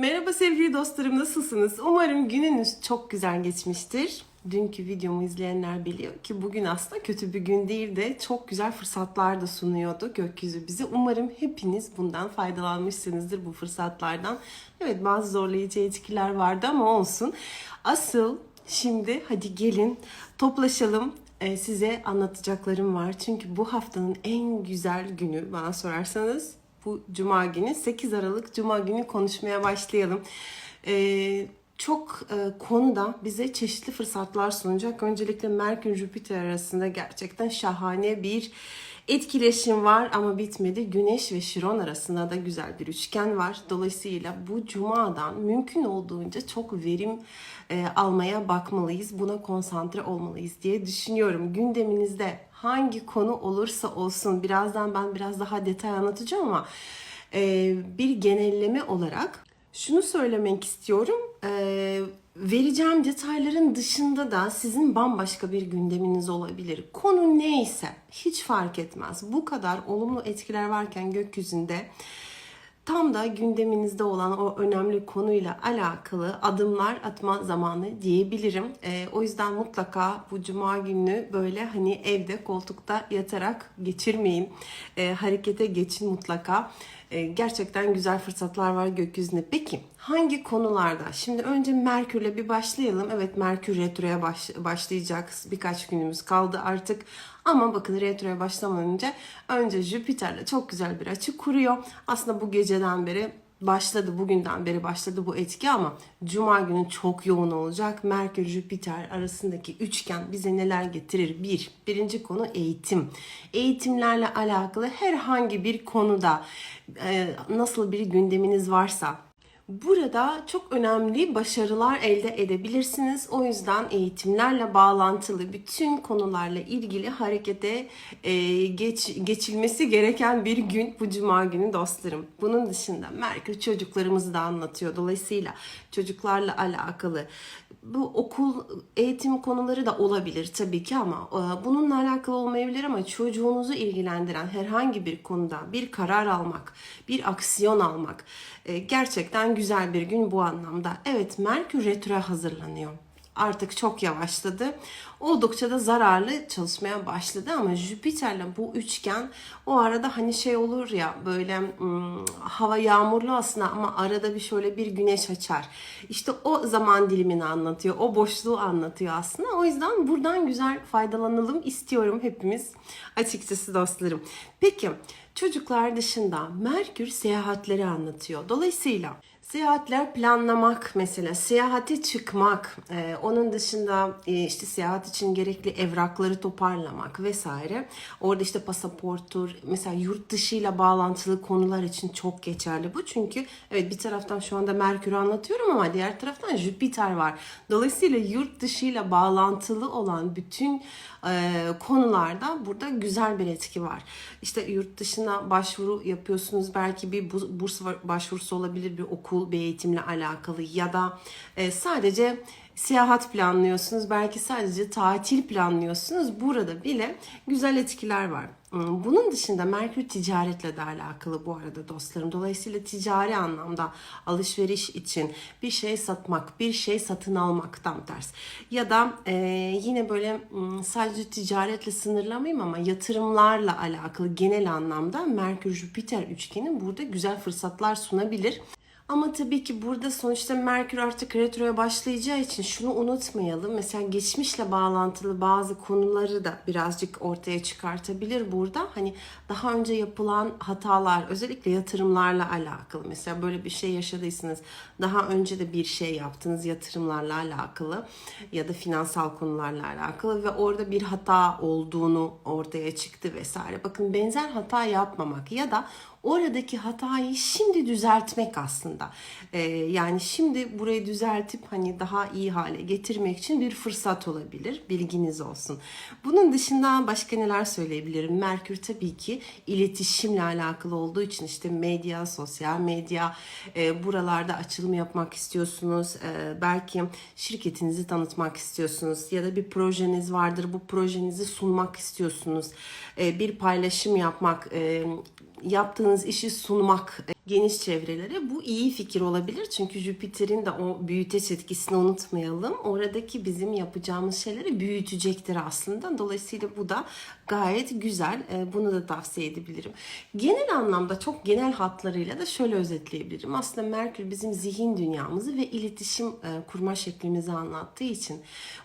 Merhaba sevgili dostlarım nasılsınız? Umarım gününüz çok güzel geçmiştir. Dünkü videomu izleyenler biliyor ki bugün aslında kötü bir gün değil de çok güzel fırsatlar da sunuyordu gökyüzü bize. Umarım hepiniz bundan faydalanmışsınızdır bu fırsatlardan. Evet bazı zorlayıcı etkiler vardı ama olsun. Asıl şimdi hadi gelin toplaşalım Ee, size anlatacaklarım var. Çünkü bu haftanın en güzel günü bana sorarsanız bu cuma günü 8 Aralık cuma günü konuşmaya başlayalım. Ee, çok e, konuda bize çeşitli fırsatlar sunacak. Öncelikle Merkür Jüpiter arasında gerçekten şahane bir etkileşim var ama bitmedi. Güneş ve Şiron arasında da güzel bir üçgen var. Dolayısıyla bu cumadan mümkün olduğunca çok verim e, almaya bakmalıyız. Buna konsantre olmalıyız diye düşünüyorum. Gündeminizde hangi konu olursa olsun birazdan ben biraz daha detay anlatacağım ama e, bir genelleme olarak şunu söylemek istiyorum. E, vereceğim detayların dışında da sizin bambaşka bir gündeminiz olabilir. Konu neyse hiç fark etmez. Bu kadar olumlu etkiler varken gökyüzünde tam da gündeminizde olan o önemli konuyla alakalı adımlar atma zamanı diyebilirim. Ee, o yüzden mutlaka bu cuma gününü böyle hani evde koltukta yatarak geçirmeyin. Ee, harekete geçin mutlaka. Ee, gerçekten güzel fırsatlar var gökyüzünde. Peki hangi konularda? Şimdi önce Merkür'le bir başlayalım. Evet Merkür retroya baş, başlayacak. Birkaç günümüz kaldı artık. Ama bakın retroya başlamadan önce önce Jüpiter'le çok güzel bir açı kuruyor. Aslında bu geceden beri başladı bugünden beri başladı bu etki ama cuma günü çok yoğun olacak. Merkür Jüpiter arasındaki üçgen bize neler getirir? Bir, birinci konu eğitim. Eğitimlerle alakalı herhangi bir konuda nasıl bir gündeminiz varsa Burada çok önemli başarılar elde edebilirsiniz. O yüzden eğitimlerle bağlantılı bütün konularla ilgili harekete e, geç, geçilmesi gereken bir gün bu cuma günü dostlarım. Bunun dışında Merkür çocuklarımızı da anlatıyor. Dolayısıyla çocuklarla alakalı bu okul eğitim konuları da olabilir tabii ki ama e, bununla alakalı olmayabilir ama çocuğunuzu ilgilendiren herhangi bir konuda bir karar almak, bir aksiyon almak e, gerçekten güzel bir gün bu anlamda. Evet Merkür retroya hazırlanıyor artık çok yavaşladı. Oldukça da zararlı çalışmaya başladı ama Jüpiter'le bu üçgen o arada hani şey olur ya böyle hmm, hava yağmurlu aslında ama arada bir şöyle bir güneş açar. İşte o zaman dilimini anlatıyor. O boşluğu anlatıyor aslında. O yüzden buradan güzel faydalanalım istiyorum hepimiz açıkçası dostlarım. Peki çocuklar dışında Merkür seyahatleri anlatıyor. Dolayısıyla Seyahatler planlamak mesela, seyahate çıkmak, e, onun dışında e, işte seyahat için gerekli evrakları toparlamak vesaire. Orada işte pasaportur, mesela yurt dışıyla bağlantılı konular için çok geçerli bu. Çünkü evet bir taraftan şu anda Merkür'ü anlatıyorum ama diğer taraftan Jüpiter var. Dolayısıyla yurt dışıyla bağlantılı olan bütün e, konularda burada güzel bir etki var. İşte yurt dışına başvuru yapıyorsunuz. Belki bir burs başvurusu olabilir, bir okul bir eğitimle alakalı ya da e, sadece seyahat planlıyorsunuz, belki sadece tatil planlıyorsunuz. Burada bile güzel etkiler var. Hmm, Bunun dışında Merkür ticaretle de alakalı bu arada dostlarım. Dolayısıyla ticari anlamda alışveriş için bir şey satmak, bir şey satın almak tam ters. Ya da e, yine böyle hmm, sadece ticaretle sınırlamayayım ama yatırımlarla alakalı genel anlamda Merkür Jüpiter üçgeni burada güzel fırsatlar sunabilir. Ama tabii ki burada sonuçta Merkür artık retroya başlayacağı için şunu unutmayalım. Mesela geçmişle bağlantılı bazı konuları da birazcık ortaya çıkartabilir burada. Hani daha önce yapılan hatalar özellikle yatırımlarla alakalı. Mesela böyle bir şey yaşadıysanız daha önce de bir şey yaptınız yatırımlarla alakalı ya da finansal konularla alakalı ve orada bir hata olduğunu ortaya çıktı vesaire. Bakın benzer hata yapmamak ya da oradaki hatayı şimdi düzeltmek aslında. Ee, yani şimdi burayı düzeltip hani daha iyi hale getirmek için bir fırsat olabilir. Bilginiz olsun. Bunun dışında başka neler söyleyebilirim? Merkür tabii ki iletişimle alakalı olduğu için işte medya, sosyal medya, e, buralarda açılım yapmak istiyorsunuz. E, belki şirketinizi tanıtmak istiyorsunuz ya da bir projeniz vardır. Bu projenizi sunmak istiyorsunuz. E, bir paylaşım yapmak, e, yaptığınız işi sunmak geniş çevrelere bu iyi fikir olabilir. Çünkü Jüpiter'in de o büyüteç etkisini unutmayalım. Oradaki bizim yapacağımız şeyleri büyütecektir aslında. Dolayısıyla bu da gayet güzel. Ee, Bunu da tavsiye edebilirim. Genel anlamda çok genel hatlarıyla da şöyle özetleyebilirim. Aslında Merkür bizim zihin dünyamızı ve iletişim e, kurma şeklimizi anlattığı için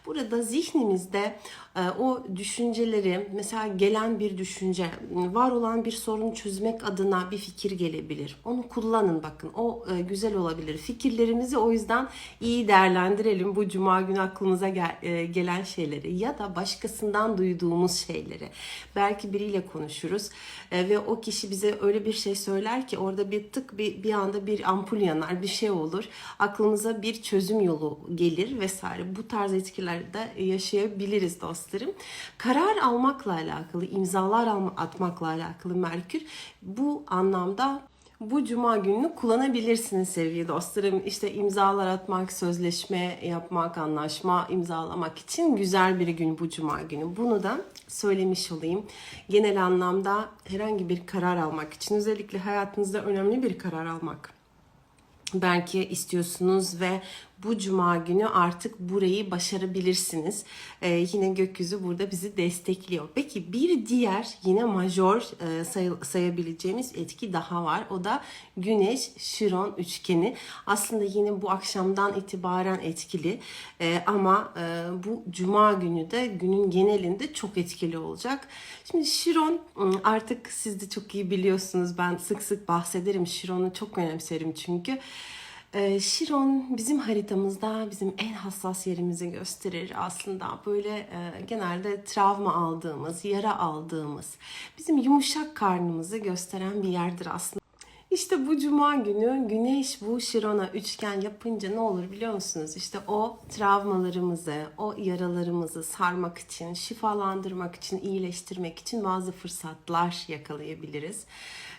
burada zihnimizde e, o düşünceleri mesela gelen bir düşünce, var olan bir sorunu çözmek adına bir fikir gelebilir. Onu kullanın bakın. O e, güzel olabilir. Fikirlerimizi o yüzden iyi değerlendirelim. Bu cuma günü aklımıza gel- gelen şeyleri ya da başkasından duyduğumuz şeyleri. Belki biriyle konuşuruz e, ve o kişi bize öyle bir şey söyler ki orada bir tık bir, bir anda bir ampul yanar, bir şey olur. Aklımıza bir çözüm yolu gelir vesaire. Bu tarz etkilerde yaşayabiliriz dostlarım. Karar almakla alakalı, imzalar atmakla alakalı Merkür bu anlamda bu cuma gününü kullanabilirsiniz sevgili dostlarım. İşte imzalar atmak, sözleşme yapmak, anlaşma imzalamak için güzel bir gün bu cuma günü. Bunu da söylemiş olayım. Genel anlamda herhangi bir karar almak için özellikle hayatınızda önemli bir karar almak belki istiyorsunuz ve bu cuma günü artık burayı başarabilirsiniz. Ee, yine gökyüzü burada bizi destekliyor. Peki bir diğer yine majör e, say- sayabileceğimiz etki daha var. O da Güneş Şiron üçgeni. Aslında yine bu akşamdan itibaren etkili Ee, ama e, bu cuma günü de günün genelinde çok etkili olacak. Şimdi Şiron ım, artık siz de çok iyi biliyorsunuz. Ben sık sık bahsederim. Şiron'u çok önemserim çünkü. Ee, Şiron bizim haritamızda bizim en hassas yerimizi gösterir aslında. Böyle e, genelde travma aldığımız, yara aldığımız, bizim yumuşak karnımızı gösteren bir yerdir aslında. İşte bu cuma günü güneş bu Şiron'a üçgen yapınca ne olur biliyor musunuz? İşte o travmalarımızı, o yaralarımızı sarmak için, şifalandırmak için, iyileştirmek için bazı fırsatlar yakalayabiliriz.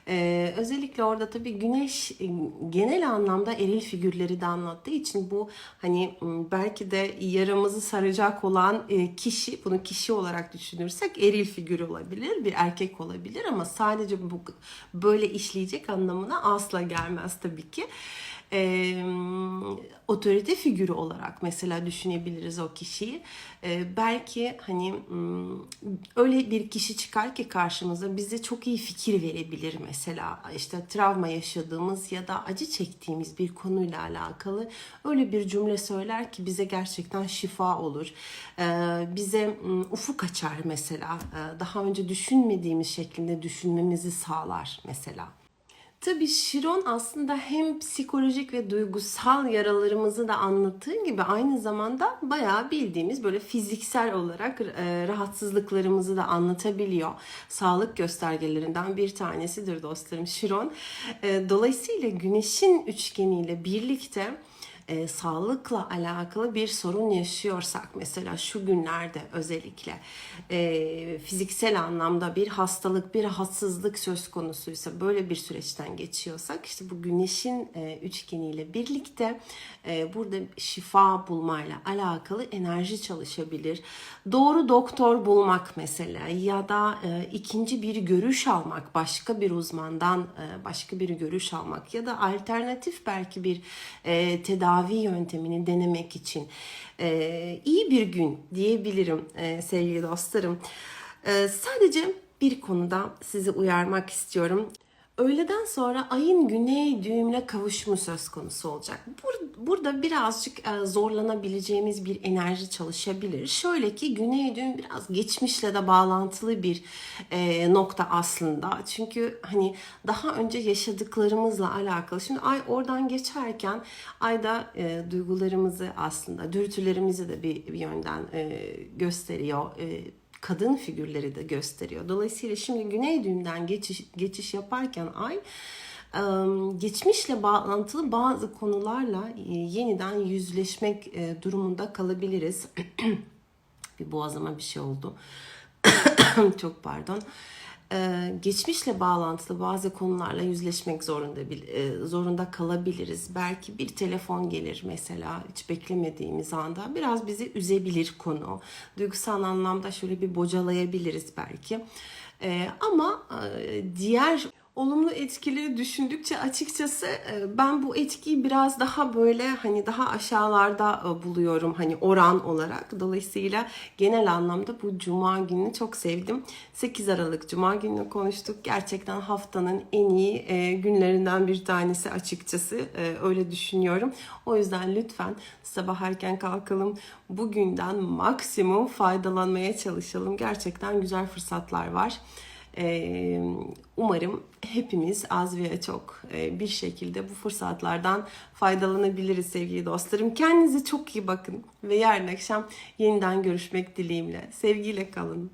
Ee, özellikle orada tabii güneş e, genel anlamda eril figürleri de anlattığı için bu hani m, belki de yaramızı saracak olan e, kişi bunu kişi olarak düşünürsek eril figür olabilir bir erkek olabilir ama sadece bu böyle işleyecek anlamına asla gelmez tabii ki. Ee, otorite figürü olarak mesela düşünebiliriz o kişiyi. Ee, belki hani m, öyle bir kişi çıkar ki karşımıza bize çok iyi fikir verebilir mesela işte travma yaşadığımız ya da acı çektiğimiz bir konuyla alakalı öyle bir cümle söyler ki bize gerçekten şifa olur. Ee, bize m, ufuk açar mesela Ee, daha önce düşünmediğimiz şeklinde düşünmemizi sağlar mesela. Tabii Şiron aslında hem psikolojik ve duygusal yaralarımızı da anlattığı gibi aynı zamanda bayağı bildiğimiz böyle fiziksel olarak e, rahatsızlıklarımızı da anlatabiliyor. Sağlık göstergelerinden bir tanesidir dostlarım Şiron. E, dolayısıyla güneşin üçgeniyle birlikte e, sağlıkla alakalı bir sorun yaşıyorsak mesela şu günlerde özellikle e, fiziksel anlamda bir hastalık, bir rahatsızlık söz konusuysa böyle bir süreçten geçiyorsak işte bu güneşin e, üçgeniyle birlikte e, burada şifa bulmayla alakalı enerji çalışabilir. Doğru doktor bulmak mesela ya da e, ikinci bir görüş almak, başka bir uzmandan e, başka bir görüş almak ya da alternatif belki bir e, tedavi yöntemini denemek için e, iyi bir gün diyebilirim e, sevgili dostlarım. E, sadece bir konuda sizi uyarmak istiyorum. Öğleden sonra ayın güney düğümüne kavuşumu söz konusu olacak. Bur- Burada birazcık e, zorlanabileceğimiz bir enerji çalışabilir. Şöyle ki güney düğüm biraz geçmişle de bağlantılı bir e, nokta aslında. Çünkü hani daha önce yaşadıklarımızla alakalı. Şimdi ay oradan geçerken ayda e, duygularımızı aslında dürtülerimizi de bir, yönden e, gösteriyor. Kadın figürleri de gösteriyor. Dolayısıyla şimdi güney düğümden geçiş, geçiş yaparken ay ım, geçmişle bağlantılı bazı konularla e, yeniden yüzleşmek e, durumunda kalabiliriz. bir boğazıma bir şey oldu. Çok pardon. Ee, geçmişle bağlantılı bazı konularla yüzleşmek zorunda e, zorunda kalabiliriz. Belki bir telefon gelir mesela hiç beklemediğimiz anda biraz bizi üzebilir konu. Duygusal anlamda şöyle bir bocalayabiliriz belki. Ee, ama e, diğer olumlu etkileri düşündükçe açıkçası e, ben bu etkiyi biraz daha böyle hani daha aşağılarda e, buluyorum hani oran olarak. Dolayısıyla genel anlamda bu cuma gününü çok sevdim. 8 Aralık cuma gününü konuştuk. Gerçekten haftanın en iyi e, günlerinden bir tanesi açıkçası. Öyle düşünüyorum. O yüzden lütfen sabah erken kalkalım. Bugünden maksimum faydalanmaya çalışalım. Gerçekten güzel fırsatlar var. Umarım hepimiz az veya çok bir şekilde bu fırsatlardan faydalanabiliriz sevgili dostlarım. Kendinize çok iyi bakın ve yarın akşam yeniden görüşmek dileğimle. Sevgiyle kalın.